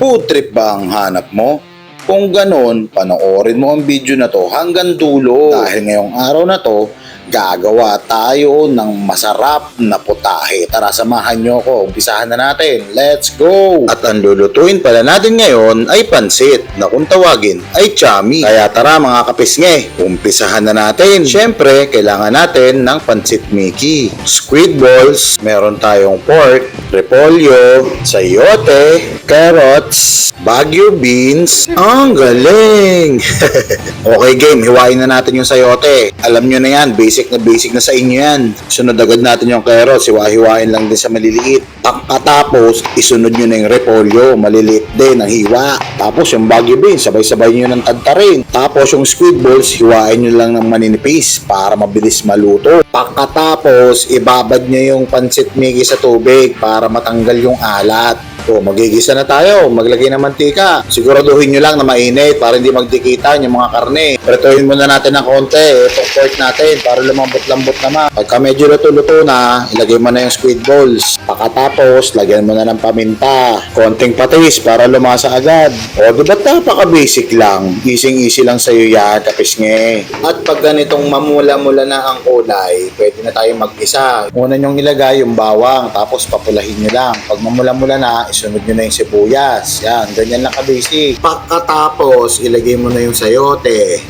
Food trip ba ang hanap mo? Kung ganon, panoorin mo ang video na to hanggang dulo. Dahil ngayong araw na to, gagawa tayo ng masarap na putahe. Tara, samahan nyo ako. Umpisahan na natin. Let's go! At ang lulutuin pala natin ngayon ay pansit na kung tawagin ay chami. Kaya tara mga kapisnge, umpisahan na natin. Siyempre, kailangan natin ng pansit Mickey. Squid balls, meron tayong pork, repolyo, sayote, carrots, Baguio beans. Ang galing! okay game, hiwain na natin yung sayote. Alam nyo na yan, basic na basic na sa inyo yan. Sunod agad natin yung carrots, hiwa-hiwain lang din sa maliliit. Pagkatapos, isunod nyo na yung repolyo, maliliit din ang hiwa. Tapos yung Baguio beans, sabay-sabay nyo ng tadtarin. Tapos yung squid balls, hiwain nyo lang ng maninipis para mabilis maluto. Pagkatapos, ibabad nyo yung pansit migi sa tubig para matanggal yung alat. O, magigisa na tayo. Maglagay ng mantika. Siguraduhin nyo lang na mainit para hindi magdikitan yung mga karne. Pretohin muna natin ng konti. Itong pork natin para lumambot-lambot naman. Pagka medyo luto-luto na, ilagay mo na yung squid balls. Pagkatapos, lagyan mo na ng paminta. Konting patis para lumasa agad. O, di ba't napaka-basic lang? Easy-easy lang sa'yo yan, kapisnge. At pag ganitong mamula-mula na ang kulay, pwede na tayo mag-isa. Una nyong ilagay yung bawang, tapos papulahin nyo lang. Pag mamula-mula na, isunod nyo na yung sibuyas. Yan, ganyan lang ka-basic. Pagkatapos, ilagay mo na yung sayote.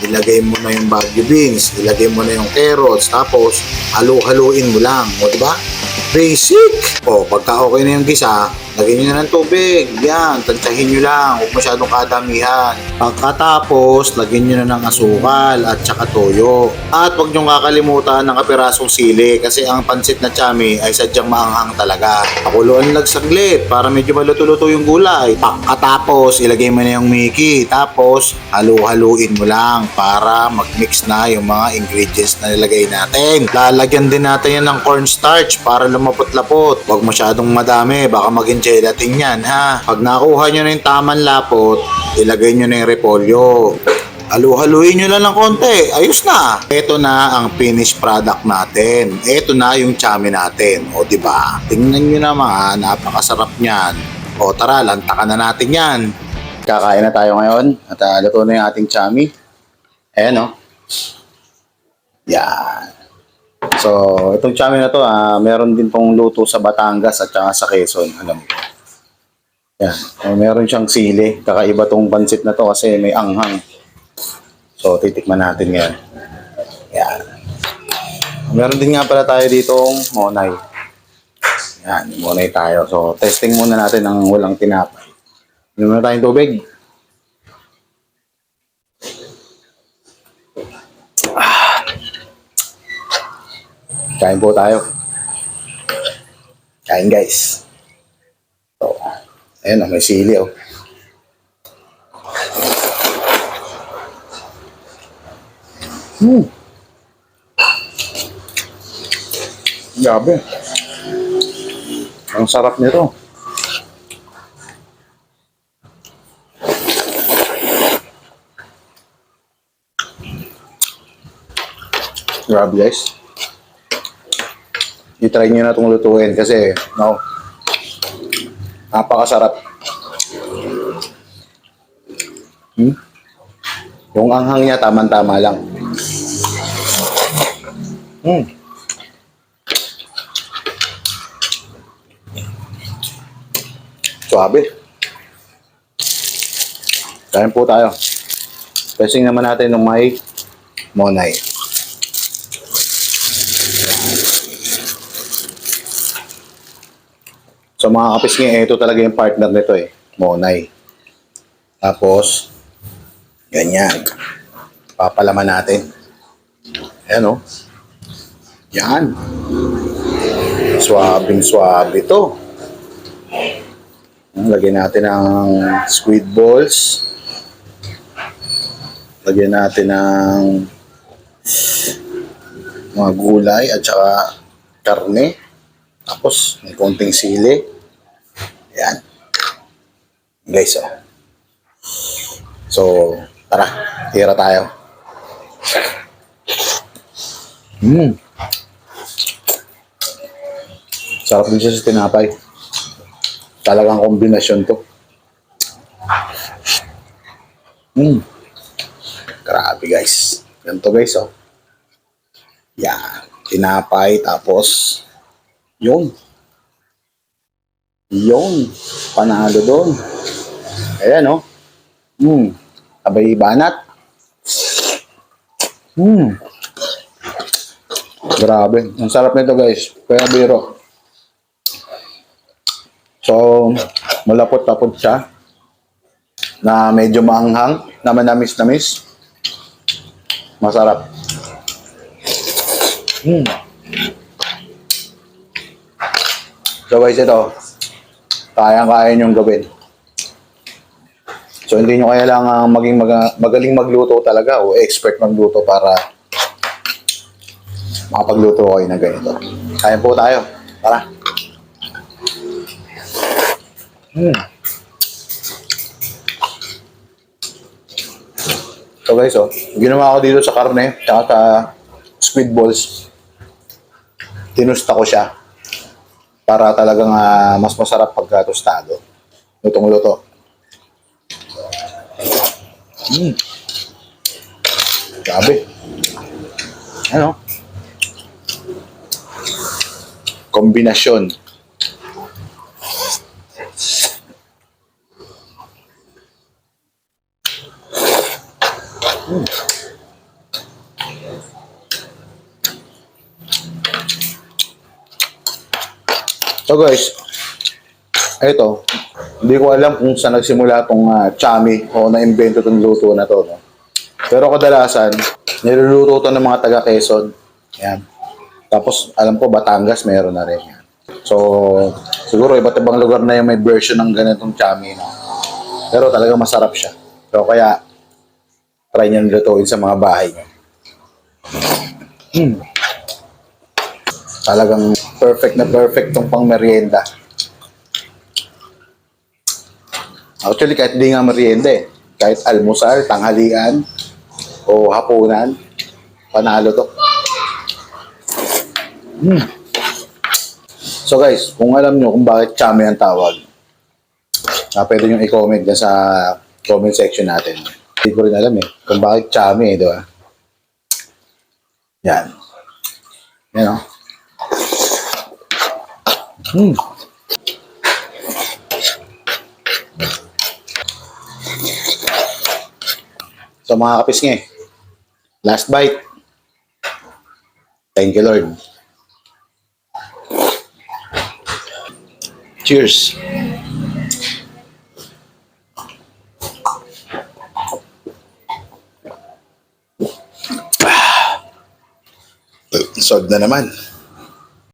Ilagay mo na yung baguio beans, ilagay mo na yung carrots, tapos halu-haluin mo lang, o di ba? Basic! O, pagka okay na yung gisa, lagyan nyo na ng tubig. Yan, tansyahin nyo lang, huwag masyadong kadamihan. Pagkatapos, lagyan nyo na ng asukal at saka toyo. At huwag nyo kakalimutan ng kapirasong sili kasi ang pansit na chami ay sadyang maanghang talaga. Pakuluan lang saglit para medyo maluto-luto yung gulay. Pagkatapos, ilagay mo na yung Mickey. Tapos, halu-haluin mo lang para mag-mix na yung mga ingredients na nilagay natin. Lalagyan din natin yan ng cornstarch para lumapot-lapot. Huwag masyadong madami, baka maging gelatin yan ha. Pag nakuha nyo na yung tamang lapot, ilagay nyo na yung repolyo. Halu-haluin nyo lang ng konti. Ayos na. Ito na ang finished product natin. Ito na yung chami natin. O, ba? Tingnan nyo naman, napakasarap niyan. O, tara, lantakan na natin yan. Kakain na tayo ngayon at uh, luto na yung ating chami. Ayan, o. Yan. So, itong chami na to, ah, meron din tong luto sa Batangas at saka sa Quezon. Alam mo. Yan. So, meron siyang sili. Kakaiba tong pansit na to kasi may anghang. So, titikman natin ngayon. Yan. Meron din nga pala tayo ditong monay. Yan, monay tayo. So, testing muna natin ng walang tinapay. Inom na tayong tubig. Kain po tayo. Kain guys. So, ayun oh, may sili oh. Hmm. Grabe. Ang sarap nito. Grabe guys. I-try nyo na itong lutuin kasi, no, napakasarap. Hmm? Yung anghang niya, tama-tama lang. Hmm. Suabe. Kain po tayo. Testing naman natin ng may monay. So mga kapis nga, ito talaga yung partner nito eh. Monay. Tapos, ganyan. Papalaman natin. Ayan oh. Yan. Swabing swabe to. Lagyan natin ng squid balls. Lagyan natin ng mga gulay at saka karne. Tapos, may konting sili. Yan. Guys, oh. So, tara. Tira tayo. Hmm. Sarap din siya sa tinapay. Talagang kombinasyon to. Mm. Grabe guys. Ganito guys oh. Yan. Tinapay tapos yun. Yun. Panalo doon. Ayan oh. Mm. Abay banat. Mm. Grabe. Ang sarap nito guys. Kaya biro. So, malapot-lapot siya na medyo maanghang, na manamis-namis. Masarap. Mm. So guys, ito. Kayang-kaya niyong gawin. So hindi nyo kailangan maging maga- magaling magluto talaga o expert magluto para makapagluto kayo na ganito. Kaya po tayo. Tara. Hmm. So guys, oh, ginawa ko dito sa karne, tsaka sa squid balls. Tinusta ko siya para talagang ah, mas masarap pagka tostado. Lutong luto. Mm. Grabe. Ano? Kombinasyon. So guys, ito, hindi ko alam kung saan nagsimula tong uh, chami o na-invento tong luto na to. No? Pero kadalasan, niluluto to ng mga taga Quezon. Yan. Tapos, alam ko, Batangas meron na rin yan. So, siguro iba't ibang lugar na yung may version ng ganitong chami. No? Pero talaga masarap siya. So, kaya, try nyo lutuin sa mga bahay nyo. Hmm. Talagang perfect na perfect tong pang merienda. Actually, kahit di nga merienda eh. Kahit almusal, tanghalian, o hapunan, panalo to. Hmm. So guys, kung alam nyo kung bakit chame ang tawag, ah, pwede nyo i-comment dyan sa comment section natin. Hindi ko rin alam eh, kung bakit chame eh, di ba? Yan. Yan o. Hmm. So mga kapisngi, last bite. Thank you Lord. Cheers. Ah. Sod na naman.